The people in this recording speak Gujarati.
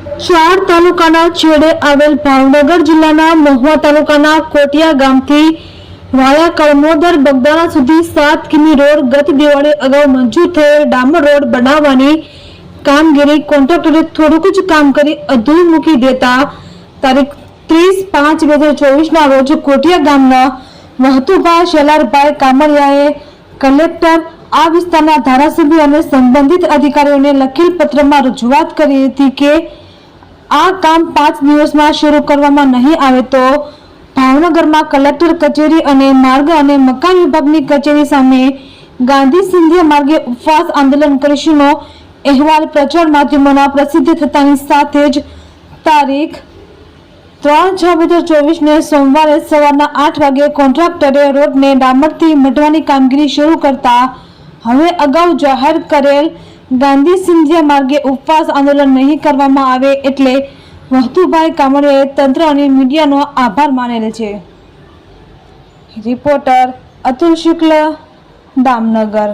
ચાર તાલુકાના છેડે આવેલ ભાવનગર જિલ્લાના મહુવા તાલુકાના કોટિયા ગામથી વાયા કળમોદર બગદાણા સુધી સાત કિમી રોડ ગત દિવાળી અગાઉ મંજૂર થયેલ ડામર રોડ બનાવવાની કામગીરી કોન્ટ્રાક્ટરે થોડુંક જ કામ કરી અધૂરી મૂકી દેતા તારીખ ત્રીસ પાંચ બે હજાર ચોવીસના રોજ કોટિયા ગામના મહતુભાઈ શેલારભાઈ કામરિયાએ કલેક્ટર આ વિસ્તારના ધારાસભ્ય અને સંબંધિત અધિકારીઓને લખેલ પત્રમાં રજૂઆત કરી હતી કે આ કામ પાંચ દિવસમાં શરૂ કરવામાં નહીં આવે તો ભાવનગરમાં કલેક્ટર કચેરી અને માર્ગ અને મકાન વિભાગની કચેરી સામે ગાંધી સિંધિયા માર્ગે ઉપવાસ આંદોલન કરીશુંનો અહેવાલ પ્રચાર માધ્યમોના પ્રસિદ્ધ થતાની સાથે જ તારીખ ત્રણ છ બે હજાર ચોવીસને સોમવારે સવારના આઠ વાગે કોન્ટ્રાક્ટરે રોડને ડામરથી મઢવાની કામગીરી શરૂ કરતા હવે અગાઉ જાહેર કરેલ ગાંધી સિંધિયા માર્ગે ઉપવાસ આંદોલન નહીં કરવામાં આવે એટલે વહતુભાઈ કામડિયાએ તંત્ર અને મીડિયાનો આભાર માનેલ છે. રિપોર્ટર અતુલ શુક્લ, દામનગર.